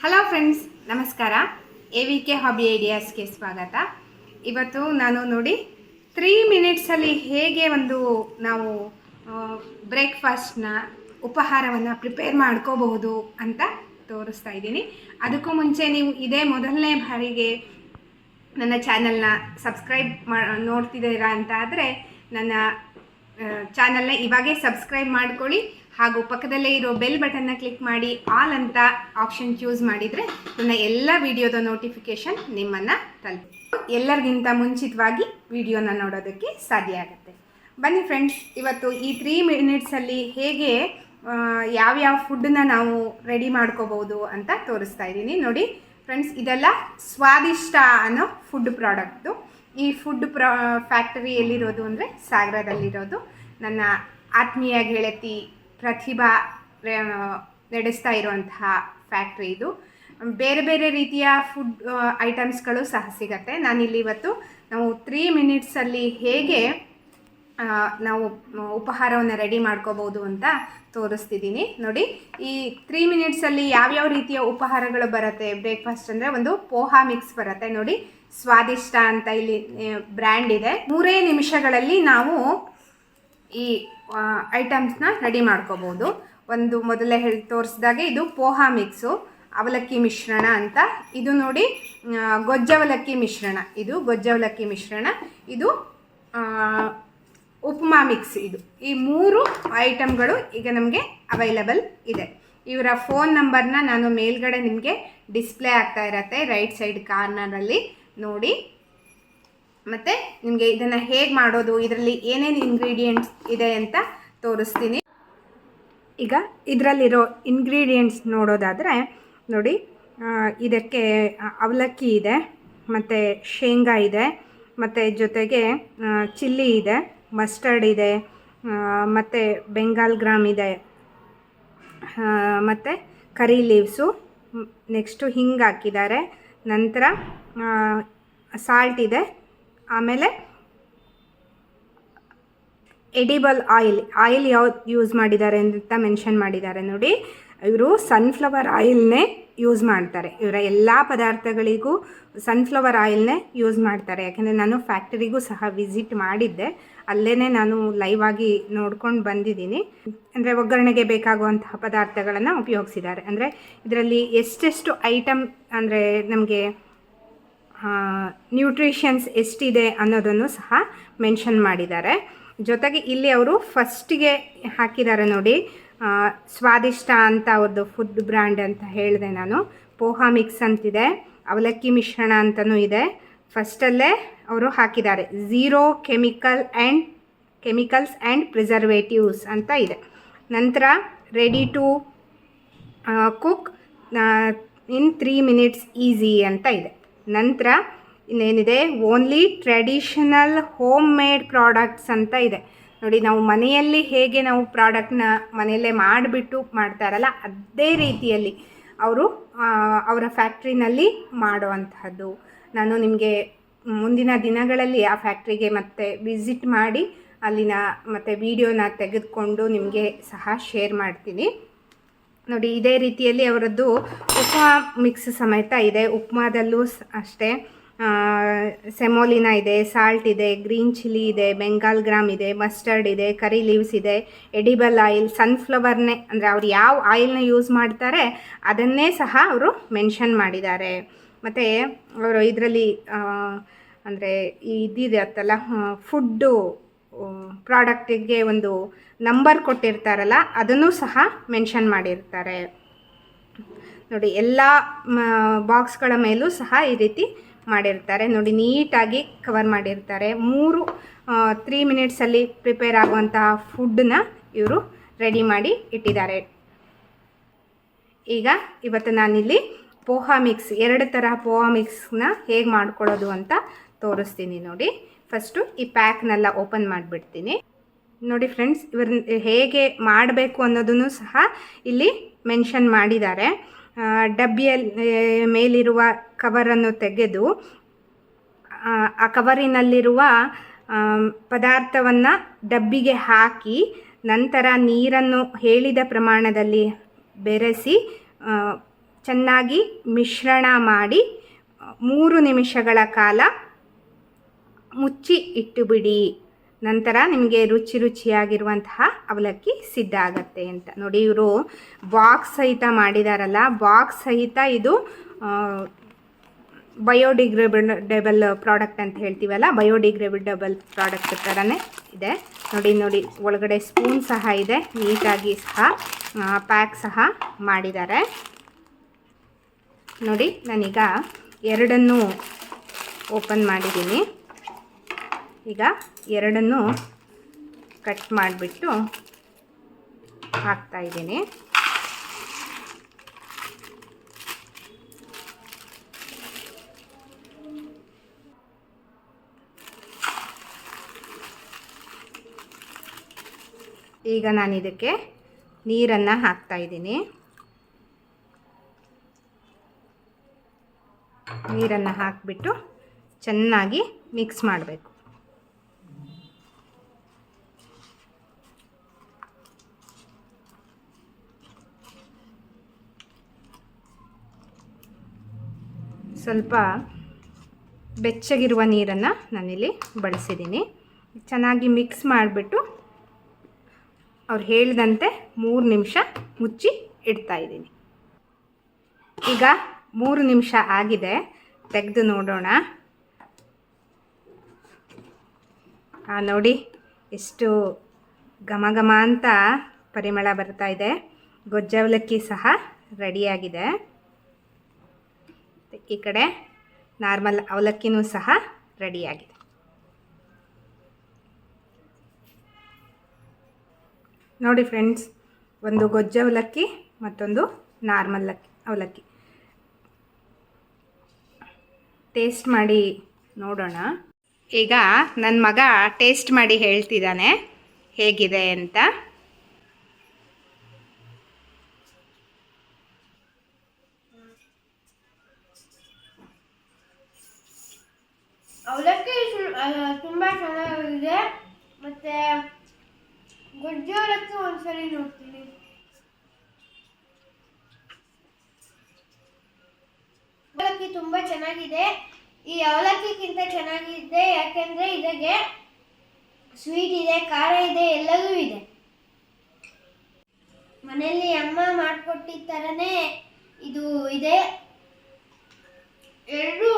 Hello friends ನಮಸ್ಕಾರ. A V K hobby ಐಡಿಯಾಸ್ಗೆ ಸ್ವಾಗತ. ಇವತ್ತು ನಾನು ನೋಡಿ ತ್ರೀ ಮಿನಿಟ್ಸಲ್ಲಿ ಹೇಗೆ ಒಂದು ನಾವು ಬ್ರೇಕ್ಫಾಸ್ಟ್ನ ಉಪಹಾರವನ್ನು ಪ್ರಿಪೇರ್ ಮಾಡ್ಕೋಬಹುದು ಅಂತ ತೋರಿಸ್ತಾ ಇದ್ದೀನಿ. ಅದಕ್ಕೂ ಮುಂಚೆ ನೀವು ಇದೇ ಮೊದಲನೇ ಬಾರಿಗೆ ನನ್ನ ಚಾನಲ್ನ ಸಬ್ಸ್ಕ್ರೈಬ್ ಮಾ, ನೋಡ್ತಿದ್ದೀರಾ ಅಂತ ಆದರೆ ನನ್ನ ಚಾನಲ್ನ ಇವಾಗೇ ಸಬ್ಸ್ಕ್ರೈಬ್ ಮಾಡ್ಕೊಳ್ಳಿ. ಹಾಗೂ ಪಕ್ಕದಲ್ಲೇ ಇರೋ ಬೆಲ್ ಬಟನ್ನ ಕ್ಲಿಕ್ ಮಾಡಿ ಆಲ್ ಅಂತ ಆಪ್ಷನ್ ಚೂಸ್ ಮಾಡಿದರೆ ನನ್ನ ಎಲ್ಲ ವಿಡಿಯೋದ ನೋಟಿಫಿಕೇಷನ್ ನಿಮ್ಮನ್ನು ತಲುಪಿ. ಎಲ್ಲರಿಗಿಂತ ಮುಂಚಿತವಾಗಿ ವಿಡಿಯೋನ ನೋಡೋದಕ್ಕೆ ಸಾಧ್ಯ ಆಗುತ್ತೆ. ಬನ್ನಿ ಫ್ರೆಂಡ್ಸ್, ಇವತ್ತು ಈ ತ್ರೀ ಮಿನಿಟ್ಸಲ್ಲಿ ಹೇಗೆ ಯಾವ್ಯಾವ ಫುಡ್ಡನ್ನ ನಾವು ರೆಡಿ ಮಾಡ್ಕೋಬೋದು ಅಂತ ತೋರಿಸ್ತಾ ಇದ್ದೀನಿ. ನೋಡಿ ಫ್ರೆಂಡ್ಸ್, ಇದೆಲ್ಲ ಸ್ವಾದಿಷ್ಟ ಅನ್ನೋ ಫುಡ್ ಪ್ರಾಡಕ್ಟು ಈ ಫುಡ್ ಪ್ರಾ ಫ್ಯಾಕ್ಟರಿ ಎಲ್ಲಿರೋದು ಅಂದರೆ ಸಾಗರದಲ್ಲಿರೋದು. ನನ್ನ ಆತ್ಮೀಯ ಗೆಳತಿ ಪ್ರತಿಭಾ ನಡೆಸ್ತಾ ಇರುವಂತಹ ಫ್ಯಾಕ್ಟ್ರಿ ಇದು. ಬೇರೆ ಬೇರೆ ರೀತಿಯ ಫುಡ್ ಐಟಮ್ಸ್ಗಳು ಸಹ ಸಿಗತ್ತೆ. ನಾನಿಲ್ಲಿ ಇವತ್ತು ನಾವು ತ್ರೀ ಮಿನಿಟ್ಸಲ್ಲಿ ಹೇಗೆ ನಾವು ಉಪಹಾರವನ್ನು ರೆಡಿ ಮಾಡ್ಕೋಬೋದು ಅಂತ ತೋರಿಸ್ತಿದ್ದೀನಿ ನೋಡಿ, ಈ ತ್ರೀ ಮಿನಿಟ್ಸಲ್ಲಿ ಯಾವ್ಯಾವ ರೀತಿಯ ಉಪಹಾರಗಳು ಬರುತ್ತೆ ಬ್ರೇಕ್ಫಾಸ್ಟ್ ಅಂದರೆ ಒಂದು ಪೋಹಾ ಮಿಕ್ಸ್ ಬರುತ್ತೆ. ನೋಡಿ, ಸ್ವಾದಿಷ್ಟ ಅಂತ ಇಲ್ಲಿ ಬ್ರ್ಯಾಂಡ್ ಇದೆ. ಮೂರೇ ನಿಮಿಷಗಳಲ್ಲಿ ನಾವು ಈ ಐಟಮ್ಸ್ನ ರೆಡಿ ಮಾಡ್ಕೋಬೋದು. ಒಂದು ಮೊದಲೇ ಹೇಳಿ ತೋರಿಸಿದಾಗೆ ಇದು ಪೋಹಾ ಮಿಕ್ಸು, ಅವಲಕ್ಕಿ ಮಿಶ್ರಣ ಅಂತ. ಇದು ನೋಡಿ ಗೊಜ್ಜವಲಕ್ಕಿ ಮಿಶ್ರಣ. ಇದು ಗೊಜ್ಜವಲಕ್ಕಿ ಮಿಶ್ರಣ. ಇದು ಉಪ್ಮಾ ಮಿಕ್ಸ್ ಇದು. ಈ ಮೂರು ಐಟಮ್ಗಳು ಈಗ ನಮಗೆ ಅವೈಲಬಲ್ ಇದೆ. ಇವರ ಫೋನ್ ನಂಬರ್ನ ನಾನು ಮೇಲ್ಗಡೆ ನಿಮಗೆ ಡಿಸ್ಪ್ಲೇ ಆಗ್ತಾ ಇರತ್ತೆ ರೈಟ್ ಸೈಡ್ ಕಾರ್ನರಲ್ಲಿ ನೋಡಿ. ಮತ್ತು ನಿಮಗೆ ಇದನ್ನು ಹೇಗೆ ಮಾಡೋದು, ಇದರಲ್ಲಿ ಏನೇನು ಇಂಗ್ರೀಡಿಯೆಂಟ್ಸ್ ಇದೆ ಅಂತ ತೋರಿಸ್ತೀನಿ. ಈಗ ಇದರಲ್ಲಿರೋ ಇಂಗ್ರೀಡಿಯೆಂಟ್ಸ್ ನೋಡೋದಾದರೆ, ನೋಡಿ ಇದಕ್ಕೆ ಅವಲಕ್ಕಿ ಇದೆ, ಮತ್ತು ಶೇಂಗಾ ಇದೆ, ಮತ್ತು ಜೊತೆಗೆ ಚಿಲ್ಲಿ ಇದೆ ಮಸ್ಟರ್ಡ್ ಇದೆ ಮತ್ತು ಬೆಂಗಾಲ್ ಗ್ರಾಮ್ ಇದೆ ಮತ್ತು ಕರಿ ಲೀವ್ಸು ನೆಕ್ಸ್ಟು ಹಿಂಗೆ ಹಾಕಿದ್ದಾರೆ. ನಂತರ ಸಾಲ್ಟ್ ಇದೆ ಆಮೇಲೆ ಎಡಿಬಲ್ ಆಯಿಲ್ ಆಯಿಲ್ ಯಾವ್ದು ಯೂಸ್ ಮಾಡಿದ್ದಾರೆ ಅಂತ ಮೆನ್ಷನ್ ಮಾಡಿದ್ದಾರೆ ನೋಡಿ. ಇವರು ಸನ್ಫ್ಲವರ್ ಆಯಿಲ್ನೇ ಯೂಸ್ ಮಾಡ್ತಾರೆ. ಇವರ ಎಲ್ಲ ಪದಾರ್ಥಗಳಿಗೂ ಸನ್ಫ್ಲವರ್ ಆಯಿಲ್ನೇ ಯೂಸ್ ಮಾಡ್ತಾರೆ. ಯಾಕೆಂದರೆ ನಾನು ಫ್ಯಾಕ್ಟರಿಗೂ ಸಹ ವಿಸಿಟ್ ಮಾಡಿದ್ದೆ. ಅಲ್ಲೇ ನಾನು ಲೈವ್ ಆಗಿ ನೋಡ್ಕೊಂಡು ಬಂದಿದ್ದೀನಿ. ಅಂದರೆ ಒಗ್ಗರಣೆಗೆ ಬೇಕಾಗುವಂತಹ ಪದಾರ್ಥಗಳನ್ನು ಉಪಯೋಗಿಸಿದ್ದಾರೆ. ಅಂದರೆ ಇದರಲ್ಲಿ ಎಷ್ಟೆಷ್ಟು ಐಟಮ್ ಅಂದರೆ ನಮಗೆ ನ್ಯೂಟ್ರಿಷನ್ಸ್ ಎಷ್ಟಿದೆ ಅನ್ನೋದನ್ನು ಸಹ ಮೆನ್ಷನ್ ಮಾಡಿದ್ದಾರೆ. ಜೊತೆಗೆ ಇಲ್ಲಿ ಅವರು ಫಸ್ಟಿಗೆ ಹಾಕಿದ್ದಾರೆ ನೋಡಿ ಸ್ವಾದಿಷ್ಟ ಅಂತ ಅವ್ರದ್ದು ಫುಡ್ ಬ್ರ್ಯಾಂಡ್ ಅಂತ ಹೇಳಿದೆ ನಾನು. ಪೋಹಾ ಮಿಕ್ಸ್ ಅಂತಿದೆ, ಅವಲಕ್ಕಿ ಮಿಶ್ರಣ ಅಂತಲೂ ಇದೆ. ಫಸ್ಟಲ್ಲೇ ಅವರು ಹಾಕಿದ್ದಾರೆ zero chemical and chemicals and preservatives ಅಂತ ಇದೆ. ನಂತರ ready to cook in three minutes easy ಅಂತ ಇದೆ. ನಂತರ ಇನ್ನೇನಿದೆ? Only traditional home made products ಅಂತ ಇದೆ. ನೋಡಿ, ನಾವು ಮನೆಯಲ್ಲಿ ಹೇಗೆ ನಾವು ಪ್ರಾಡಕ್ಟ್ನ ಮನೆಯಲ್ಲೇ ಮಾಡಿಬಿಟ್ಟು ಮಾಡ್ತಾರಲ್ಲ, ಅದೇ ರೀತಿಯಲ್ಲಿ ಅವರು ಅವರ ಫ್ಯಾಕ್ಟ್ರಿನಲ್ಲಿ ಮಾಡುವಂತಹದ್ದು. ನಾನು ನಿಮಗೆ ಮುಂದಿನ ದಿನಗಳಲ್ಲಿ ಆ ಫ್ಯಾಕ್ಟ್ರಿಗೆ ಮತ್ತೆ ವಿಸಿಟ್ ಮಾಡಿ, ಅಲ್ಲಿನ ಮತ್ತು ವಿಡಿಯೋನ ತೆಗೆದುಕೊಂಡು ನಿಮಗೆ ಸಹ ಶೇರ್ ಮಾಡ್ತೀನಿ. ನೋಡಿ, ಇದೇ ರೀತಿಯಲ್ಲಿ ಅವರದ್ದು ಉಪ್ಮಾ ಮಿಕ್ಸ್ ಸಮೇತ ಇದೆ. ಉಪ್ಮಾದಲ್ಲೂ ಅಷ್ಟೇ. ಸೆಮೋಲಿನ ಸೆಮೋಲಿನಾ ಇದೆ ಸಾಲ್ಟ್ ಇದೆ ಗ್ರೀನ್ ಚಿಲ್ಲಿ ಇದೆ ಬೆಂಗಾಲ್ ಗ್ರಾಮ್ ಇದೆ ಮಸ್ಟರ್ಡ್ ಇದೆ ಕರಿ ಲೀವ್ಸ್ ಇದೆ ಎಡಿಬಲ್ ಆಯಿಲ್ ಸನ್ಫ್ಲವರ್ನೇ ಅಂದರೆ ಅವ್ರು ಯಾವ ಆಯಿಲ್ನ ಯೂಸ್ ಮಾಡ್ತಾರೆ, ಅದನ್ನೇ ಸಹ ಅವರು ಮೆನ್ಷನ್ ಮಾಡಿದ್ದಾರೆ. ಮತ್ತು ಅವರು ಇದರಲ್ಲಿ ಅಂದರೆ ಅತ್ತಲ್ಲ ಫುಡ್ಡು ಪ್ರಾಡಕ್ಟಿಗೆ ಒಂದು ನಂಬರ್ ಕೊಟ್ಟಿರ್ತಾರಲ್ಲ, ಅದನ್ನು ಸಹ ಮೆನ್ಷನ್ ಮಾಡಿರ್ತಾರೆ. ನೋಡಿ, ಎಲ್ಲ ಬಾಕ್ಸ್ಗಳ ಮೇಲೂ ಸಹ ಈ ರೀತಿ ಮಾಡಿರ್ತಾರೆ. ನೋಡಿ, ನೀಟಾಗಿ ಕವರ್ ಮಾಡಿರ್ತಾರೆ. ಮೂರು ತ್ರೀ ಮಿನಿಟ್ಸಲ್ಲಿ ಪ್ರಿಪೇರ್ ಆಗುವಂತಹ ಫುಡ್ಡನ್ನ ಇವರು ರೆಡಿ ಮಾಡಿ ಇಟ್ಟಿದ್ದಾರೆ. ಈಗ ಇವತ್ತು ನಾನಿಲ್ಲಿ ಪೋಹಾ ಮಿಕ್ಸ್ ಎರಡು ಥರ ಪೋಹಾ ಮಿಕ್ಸ್ನ ಹೇಗೆ ಮಾಡ್ಕೊಳ್ಳೋದು ಅಂತ ತೋರಿಸ್ತೀನಿ ನೋಡಿ. ಫಸ್ಟು ಈ ಪ್ಯಾಕ್ನೆಲ್ಲ ಓಪನ್ ಮಾಡಿಬಿಡ್ತೀನಿ. ನೋಡಿ ಫ್ರೆಂಡ್ಸ್ ಇವ್ರ ಹೇಗೆ ಮಾಡಬೇಕು ಅನ್ನೋದನ್ನು ಸಹ ಇಲ್ಲಿ ಮೆನ್ಷನ್ ಮಾಡಿದ್ದಾರೆ. ಡಬ್ಬಿಯಲ್ಲಿ ಮೇಲಿರುವ ಕವರನ್ನು ತೆಗೆದು ಆ, ಕವರಿನಲ್ಲಿರುವ ಪದಾರ್ಥವನ್ನು ಡಬ್ಬಿಗೆ ಹಾಕಿ ನಂತರ ನೀರನ್ನು ಹೇಳಿದ ಪ್ರಮಾಣದಲ್ಲಿ ಬೆರೆಸಿ ಚೆನ್ನಾಗಿ ಮಿಶ್ರಣ ಮಾಡಿ, ಮೂರು ನಿಮಿಷಗಳ ಕಾಲ ಮುಚ್ಚಿ ಇಟ್ಟುಬಿಡಿ. ನಂತರ ನಿಮಗೆ ರುಚಿ ರುಚಿಯಾಗಿರುವಂತಹ ಅವಲಕ್ಕಿ ಸಿದ್ಧ ಆಗತ್ತೆ ಅಂತ. ನೋಡಿ ಇವರು ಬಾಕ್ಸ್ ಸಹಿತ ಮಾಡಿದಾರಲ್ಲ, ಬಾಕ್ಸ್ ಸಹಿತ ಇದು ಬಯೋಡಿಗ್ರೇಬಲ್ ಪ್ರಾಡಕ್ಟ್ ಅಂತ ಹೇಳ್ತೀವಲ್ಲ, ಬಯೋಡಿಗ್ರೇಡಬಲ್ ಪ್ರಾಡಕ್ಟ್ ಥರನೇ ಇದೆ. ನೋಡಿ ನೋಡಿ, ಒಳಗಡೆ ಸ್ಪೂನ್ ಸಹ ಇದೆ, ನೀಟಾಗಿ ಸಹ ಪ್ಯಾಕ್ ಸಹ ಮಾಡಿದ್ದಾರೆ. ನೋಡಿ, ನಾನೀಗ ಎರಡನ್ನು ಓಪನ್ ಮಾಡಿದ್ದೀನಿ. ಈಗ ಎರಡನ್ನು ಕಟ್ ಮಾಡಿಬಿಟ್ಟು ಹಾಕ್ತಾ ಇದ್ದೀನಿ. ಈಗ ನಾನು ಇದಕ್ಕೆ ನೀರನ್ನು ಹಾಕ್ತಾ ನೀರನ್ನು ಹಾಕಿಬಿಟ್ಟು ಚೆನ್ನಾಗಿ ಮಿಕ್ಸ್ ಮಾಡಬೇಕು. ಸ್ವಲ್ಪ ಬೆಚ್ಚಗಿರುವ ನೀರನ್ನು ನಾನಿಲ್ಲಿ ಬಳಸಿದ್ದೀನಿ. ಚೆನ್ನಾಗಿ ಮಿಕ್ಸ್ ಮಾಡಿಬಿಟ್ಟು ಅವ್ರು ಹೇಳಿದಂತೆ ಮೂರು ನಿಮಿಷ ಮುಚ್ಚಿ ಇಡ್ತಾ ಇದ್ದೀನಿ. ಈಗ ಮೂರು ನಿಮಿಷ ಆಗಿದೆ. ತೆಗೆದು ನೋಡೋಣ. ನೋಡಿ, ಎಷ್ಟು ಘಮ ಘಮ ಅಂತ ಪರಿಮಳ ಬರ್ತಾ ಇದೆ. ಗೊಜ್ಜವಲಕ್ಕಿ ಸಹ ರೆಡಿಯಾಗಿದೆ. ಈ ಕಡೆ ನಾರ್ಮಲ್ ಅವಲಕ್ಕಿನೂ ಸಹ ರೆಡಿಯಾಗಿದೆ. ನೋಡಿ ಫ್ರೆಂಡ್ಸ್, ಒಂದು ಗೊಜ್ಜೆ ಅವಲಕ್ಕಿ ಮತ್ತೊಂದು ನಾರ್ಮಲ್ ಅವಲಕ್ಕಿ. ಟೇಸ್ಟ್ ಮಾಡಿ ನೋಡೋಣ. ಈಗ ನನ್ನ ಮಗ ಟೇಸ್ಟ್ ಮಾಡಿ ಹೇಳ್ತಿದ್ದಾನೆ ಹೇಗಿದೆ ಅಂತ. ಅವಲಕ್ಕಿ ತುಂಬ ಚೆನ್ನಾಗಿದೆ. ಮತ್ತೆ ಗೊಜ್ಜು ಅವಲಕ್ಕಿ ಒಂದ್ಸರಿ ನೋಡ್ತೀನಿ ಅವಲಕ್ಕಿ ತುಂಬಾ ಚೆನ್ನಾಗಿದೆ. ಈ ಅವಲಕ್ಕಿಗಿಂತ ಚೆನ್ನಾಗಿದೆ, ಯಾಕೆಂದ್ರೆ ಇದಕ್ಕೆ ಸ್ವೀಟ್ ಇದೆ, ಖಾರ ಇದೆ, ಎಲ್ಲವೂ ಇದೆ. ಮನೆಯಲ್ಲಿ ಅಮ್ಮ ಮಾಡ್ಕೊಟ್ಟಿದ್ದ ಥರನೇ ಇದು ಇದೆ. ಎರಡು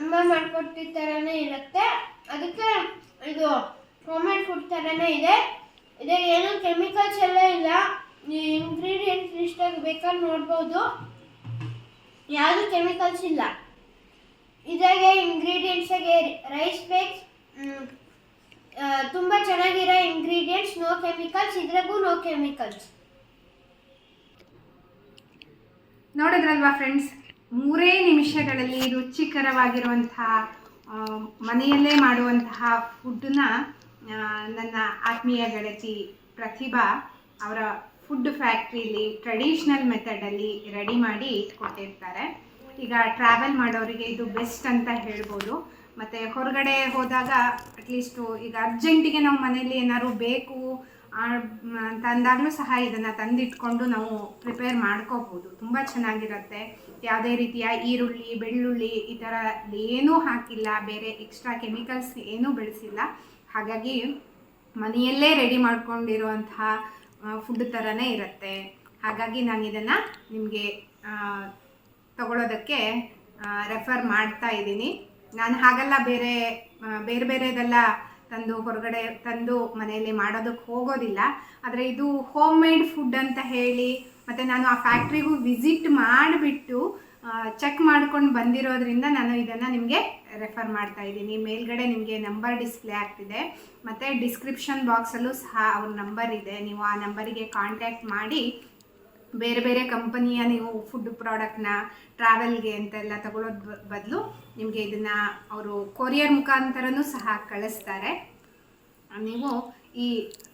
ಅಮ್ಮ ಮಾಡ್ಕೊಟ್ಟಿದ್ದ ಥರನೇ ಇರುತ್ತೆ. ಅದಕ್ಕೆ ಇದು ಹೋಮ್ಮೇಡ್ ಫುಡ್ ಥರನೇ ಇದೆ. ಇದಕ್ಕೆ ಏನೂ ಕೆಮಿಕಲ್ಸ್ ಎಲ್ಲ ಇಲ್ಲ. ಇಂಗ್ರೀಡಿಯೆಂಟ್ಸ್ ಲಿಸ್ಟಾಗಿ ಬೇಕಾದ್ರೆ ನೋಡ್ಬೋದು. ಯಾವುದು ಕೆಮಿಕಲ್ಸ್ ಇಲ್ಲ. ಇದಾಗೆ ಇಂಗ್ರೀಡಿಯೆಂಟ್ಸಾಗೆ ರೈಸ್ ಬೇಕ್ಸ್ ತುಂಬ ಚೆನ್ನಾಗಿರೋ ಇಂಗ್ರೀಡಿಯೆಂಟ್ಸ್ ನೋ ಕೆಮಿಕಲ್ಸ್ ಇದ್ರಾಗೂ ನೋ ಕೆಮಿಕಲ್ಸ್ ನೋಡಿದ್ರಲ್ವಾ ಫ್ರೆಂಡ್ಸ್ ಮೂರೇ ನಿಮಿಷಗಳಲ್ಲಿ ರುಚಿಕರವಾಗಿರುವಂತಹ ಮನೆಯಲ್ಲೇ ಮಾಡುವಂತಹ ಫುಡ್ಡನ್ನ ನನ್ನ ಆತ್ಮೀಯ ಗೆಳತಿ ಪ್ರತಿಭಾ ಅವರ ಫುಡ್ ಫ್ಯಾಕ್ಟ್ರಿಲಿ ಟ್ರೆಡಿಷ್ನಲ್ ಮೆಥಡಲ್ಲಿ ರೆಡಿ ಮಾಡಿ ಇಟ್ಕೊಟ್ಟಿರ್ತಾರೆ. ಈಗ ಟ್ರಾವೆಲ್ ಮಾಡೋರಿಗೆ ಇದು ಬೆಸ್ಟ್ ಅಂತ ಹೇಳ್ಬೋದು. ಮತ್ತು ಹೊರಗಡೆ ಹೋದಾಗ ಅಟ್ಲೀಸ್ಟು ಈಗ ಅರ್ಜೆಂಟಿಗೆ ನಾವು ಮನೇಲಿ ಏನಾದ್ರು ಬೇಕು ಅಂತ ಅಂದಾಗಲೂ ಸಹ ಇದನ್ನು ತಂದಿಟ್ಕೊಂಡು ನಾವು ಪ್ರಿಪೇರ್ ಮಾಡ್ಕೋಬೋದು. ತುಂಬ ಚೆನ್ನಾಗಿರುತ್ತೆ. ಯಾವುದೇ ರೀತಿಯ ಈರುಳ್ಳಿ, ಬೆಳ್ಳುಳ್ಳಿ ಈ ಥರ ಏನೂ ಹಾಕಿಲ್ಲ. ಬೇರೆ ಎಕ್ಸ್ಟ್ರಾ ಕೆಮಿಕಲ್ಸ್ ಏನೂ ಬೆಳೆಸಿಲ್ಲ. ಹಾಗಾಗಿ ಮನೆಯಲ್ಲೇ ರೆಡಿ ಮಾಡ್ಕೊಂಡಿರುವಂತಹ ಫುಡ್ ಥರನೇ ಇರುತ್ತೆ. ಹಾಗಾಗಿ ನಾನು ಇದನ್ನು ನಿಮಗೆ ತಗೊಳ್ಳೋದಕ್ಕೆ ರೆಫರ್ ಮಾಡ್ತಾ ಇದ್ದೀನಿ. ನಾನು ಹಾಗೆಲ್ಲ ಬೇರೆ ಬೇರೆ ಬೇರೆದೆಲ್ಲ ತಂದು ಹೊರಗಡೆ ತಂದು ಮನೆಯಲ್ಲಿ ಮಾಡೋದಕ್ಕೆ ಹೋಗೋದಿಲ್ಲ. ಆದರೆ ಇದು ಹೋಮ್ ಮೇಡ್ ಫುಡ್ ಅಂತ ಹೇಳಿ, ಮತ್ತು ನಾನು ಆ ಫ್ಯಾಕ್ಟ್ರಿಗೂ ವಿಸಿಟ್ ಮಾಡಿಬಿಟ್ಟು ಚೆಕ್ ಮಾಡ್ಕೊಂಡು ಬಂದಿರೋದ್ರಿಂದ ನಾನು ಇದನ್ನು ನಿಮಗೆ ರೆಫರ್ ಮಾಡ್ತಾ ಇದ್ದೀನಿ. ಮೇಲ್ಗಡೆ ನಿಮಗೆ ನಂಬರ್ ಡಿಸ್ಪ್ಲೇ ಆಗ್ತಿದೆ. ಮತ್ತು ಡಿಸ್ಕ್ರಿಪ್ಷನ್ ಬಾಕ್ಸಲ್ಲೂ ಸಹ ಅವ್ರ ನಂಬರ್ ಇದೆ. ನೀವು ಆ ನಂಬರಿಗೆ ಕಾಂಟ್ಯಾಕ್ಟ್ ಮಾಡಿ ಬೇರೆ ಬೇರೆ ಕಂಪನಿಯ ನೀವು ಫುಡ್ ಪ್ರಾಡಕ್ಟ್ನ ಟ್ರಾವೆಲ್ಗೆ ಅಂತೆಲ್ಲ ತಗೊಳ್ಳೋದು ಬದಲು ನಿಮಗೆ ಇದನ್ನು ಅವರು ಕೊರಿಯರ್ ಮುಖಾಂತರನೂ ಸಹ ಕಳಿಸ್ತಾರೆ. ನೀವು ಈ,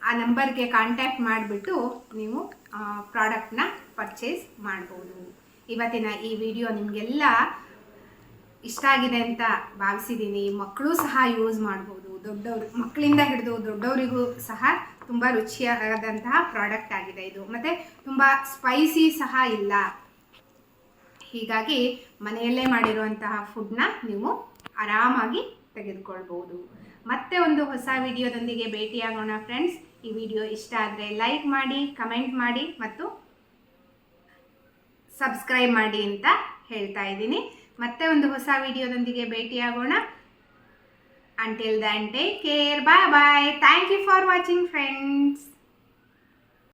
ಆ ನಂಬರ್ಗೆ ಕಾಂಟ್ಯಾಕ್ಟ್ ಮಾಡಿಬಿಟ್ಟು ನೀವು ಪ್ರಾಡಕ್ಟ್ನ ಪರ್ಚೇಸ್ ಮಾಡ್ಬೋದು. ಇವತ್ತಿನ ಈ ವಿಡಿಯೋ ನಿಮಗೆಲ್ಲ ಇಷ್ಟ ಆಗಿದೆ ಅಂತ ಭಾವಿಸಿದ್ದೀನಿ. ಮಕ್ಕಳು ಸಹ ಯೂಸ್ ಮಾಡ್ಬೋದು. ದೊಡ್ಡವರು, ಮಕ್ಕಳಿಂದ ಹಿಡಿದು ದೊಡ್ಡವರಿಗೂ ಸಹ ತುಂಬ ರುಚಿಯಾದಂತಹ ಪ್ರಾಡಕ್ಟ್ ಆಗಿದೆ ಇದು. ಮತ್ತು ತುಂಬ ಸ್ಪೈಸಿ ಸಹ ಇಲ್ಲ. ಹೀಗಾಗಿ ಮನೆಯಲ್ಲೇ ಮಾಡಿರುವಂತಹ ಫುಡ್ನ ನೀವು ಆರಾಮಾಗಿ ತೆಗೆದುಕೊಳ್ಬೋದು. ಮತ್ತೆ ಒಂದು ಹೊಸ ವಿಡಿಯೋದೊಂದಿಗೆ ಭೇಟಿಯಾಗೋಣ ಫ್ರೆಂಡ್ಸ್ ಈ ವಿಡಿಯೋ ಇಷ್ಟ ಆದರೆ ಲೈಕ್ ಮಾಡಿ ಕಮೆಂಟ್ ಮಾಡಿ ಮತ್ತು ಸಬ್ಸ್ಕ್ರೈಬ್ ಮಾಡಿ ಅಂತ ಹೇಳ್ತಾ ಇದ್ದೀನಿ. ಮತ್ತೆ ಒಂದು ಹೊಸ ವಿಡಿಯೋದೊಂದಿಗೆ ಭೇಟಿಯಾಗೋಣ. Until then take care bye bye thank you for watching friends